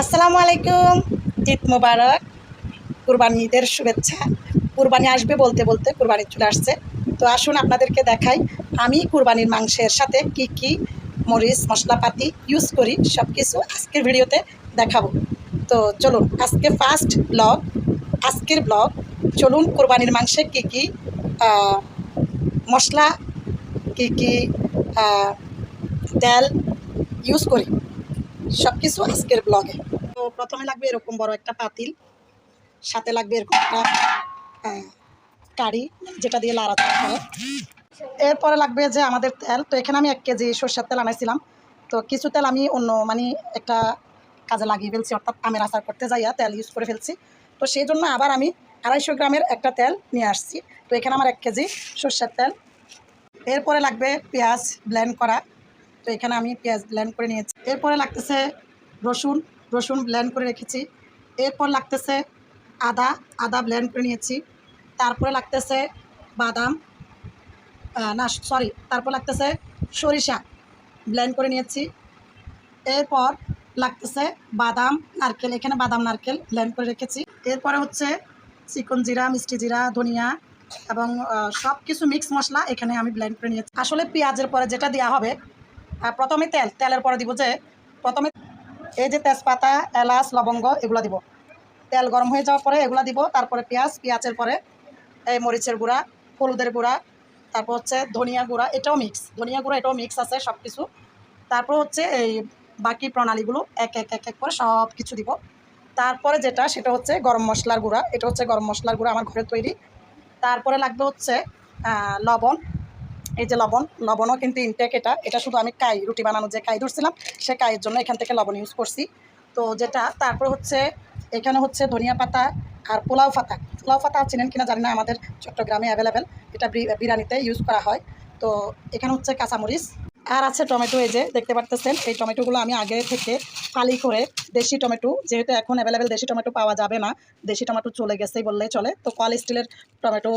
আসসালামু আলাইকুম। ঈদ মোবারক। কুরবানি ঈদের শুভেচ্ছা। কুরবানি আসবে বলতে বলতে কুরবানি চলে আসছে। তো আসুন আপনাদেরকে দেখাই, আমি কুরবানির মাংসের সাথে কি কি মরিচ, মশলাপাতি ইউজ করি সব কিছু আজকের ভিডিওতে দেখাবো। তো চলুন, আজকে ফার্স্ট ব্লগ আজকের ব্লগ চলুন কুরবানির মাংসে কি কি মশলা, কি কি তেল ইউজ করি। সব কিছু আজকের ব্লগে তো প্রথমে লাগবে এরকম বড় একটা পাতিল, সাথে লাগবে এরকম একটা কারি যেটা দিয়ে লাড়া করে। এরপরে লাগবে যে আমাদের তেল, তো এখানে আমি এক কেজি সর্ষের তেল আনাইছিলাম। তো কিছু তেল আমি অন্য মানে একটা কাজে লাগিয়ে ফেলছি, অর্থাৎ আমের আচার করতে যাইয়া তেল ইউজ করে ফেলছি। তো সেই জন্য আবার আমি আড়াইশো গ্রামের একটা তেল নিয়ে আসছি। তো এখানে আমার এক কেজি সর্ষের তেল। এরপরে লাগবে পেঁয়াজ ব্লেন্ড করা। তো এখানে আমি পেঁয়াজ ব্লেন্ড করে নিয়েছি। এরপরে লাগতেছে রসুন। রসুন ব্ল্যান্ড করে রেখেছি। এরপর লাগতেছে আদা আদা ব্ল্যান্ড করে নিয়েছি। তারপরে লাগতেছে বাদাম না সরি তারপর লাগতেছে সরিষা ব্ল্যান্ড করে নিয়েছি। এরপর লাগতেছে বাদাম, নারকেল, এখানে বাদাম, নারকেল ব্ল্যান্ড করে রেখেছি। এরপরে হচ্ছে চিকন জিরা, মিষ্টি জিরা, ধনিয়া এবং সব কিছু মিক্স মশলা এখানে আমি ব্ল্যান্ড করে নিয়েছি। আসলে পেঁয়াজের পরে যেটা দেওয়া হবে প্রথমে তেল, তেলের পরে দিব যে প্রথমে এই যে তেজপাতা, এলাচ, লবঙ্গ এগুলো দিব। তেল গরম হয়ে যাওয়ার পরে এগুলো দিব, তারপরে পেঁয়াজ, পেঁয়াজের পরে এই মরিচের গুঁড়া, হলুদের গুঁড়া, তারপর হচ্ছে ধনিয়া গুঁড়া, এটাও মিক্স ধনিয়া গুঁড়া এটাও মিক্স আছে সব কিছু তারপর হচ্ছে এই বাকি প্রণালীগুলো এক এক এক এক করে সব কিছু দিব। তারপরে যেটা, সেটা হচ্ছে গরম মশলার গুঁড়া, এটা হচ্ছে গরম মশলার গুঁড়া আমার ঘরে তৈরি। তারপরে লাগবে হচ্ছে লবণ এই যে লবণ, লবণও কিন্তু ইনটেক এটা। এটা শুধু আমি কাই, রুটি বানানো যে কাই ধরছিলাম, সে কাইয়ের জন্য এখান থেকে লবণ ইউজ করছি। তো যেটা, তারপর হচ্ছে, এখানে হচ্ছে ধনিয়া পাতা আর পোলাও পাতা। পোলাও পাতা চিনেন কিনা জানি না, আমাদের চট্টগ্রামে অ্যাভেলেবেল এটা বিরিয়ানিতে ইউজ করা হয়। তো এখানে হচ্ছে কাঁচামরিচ আর আছে টমেটো এই যে, দেখতে পারতেছেন? এই টমেটোগুলো আমি আগে থেকে ফালি করে দেশি টমেটো, যেহেতু এখন অ্যাভেলেবেল দেশি টমেটো পাওয়া যাবে না, দেশি টমেটো চলে গেছেই বললেই চলে। তো কল স্টিলের টমেটো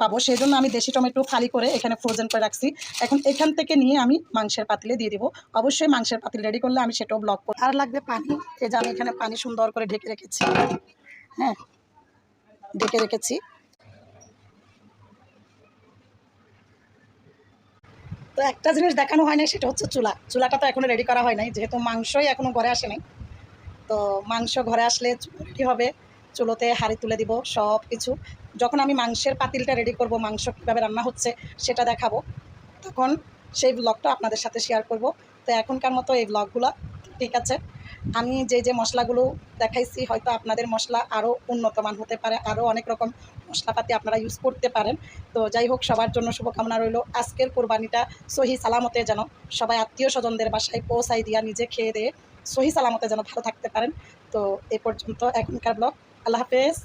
পাবো। সেই জন্য আমি দেশি টমেটো ফালি করে এখানে ফ্রোজেন করে রাখছি। এখন এখান থেকে নিয়ে আমি মাংসের পাতিলে দিয়ে দিব। অবশ্যই মাংসের পাতিল রেডি করলে আমি সেটাও ব্লক করব আর লাগবে পানি। এই যে আমি এখানে পানি সুন্দর করে ঢেকে রেখেছি। হ্যাঁ ঢেকে রেখেছি। তো একটা জিনিস দেখানো হয় নাই, সেটা হচ্ছে চুলা। চুলাটা তো এখনও রেডি করা হয় নাই, যেহেতু মাংসই এখনও ঘরে আসে নাই। তো মাংস ঘরে আসলে রেডি হবে? চুলোতে হাড়ি তুলে দিব, সব কিছু। যখন আমি মাংসের পাতিলটা রেডি করব, মাংস কীভাবে রান্না হচ্ছে, সেটা দেখাবো। তখন সেই ব্লগটা আপনাদের সাথে শেয়ার করব। তো এখনকার মতো এই ব্লগগুলো ঠিক আছে? আমি যে যে মশলাগুলো দেখাইছি, হয়তো আপনাদের মশলা আরও উন্নতমান হতে পারে আরও অনেক রকম মশলাপাতি আপনারা ইউজ করতে পারেন। তো যাই হোক, সবার জন্য শুভকামনা রইল। আজকের কোরবানিটা সহি সালামতে যেন সবাই আত্মীয় স্বজনদের বাসায় পৌঁছাই দিয়া নিজে খেয়ে দিয়ে সহি সালামতে যেন ভালো থাকতে পারেন। তো এ পর্যন্ত এখনকার ব্লগ। আল্লাহ হাফেজ।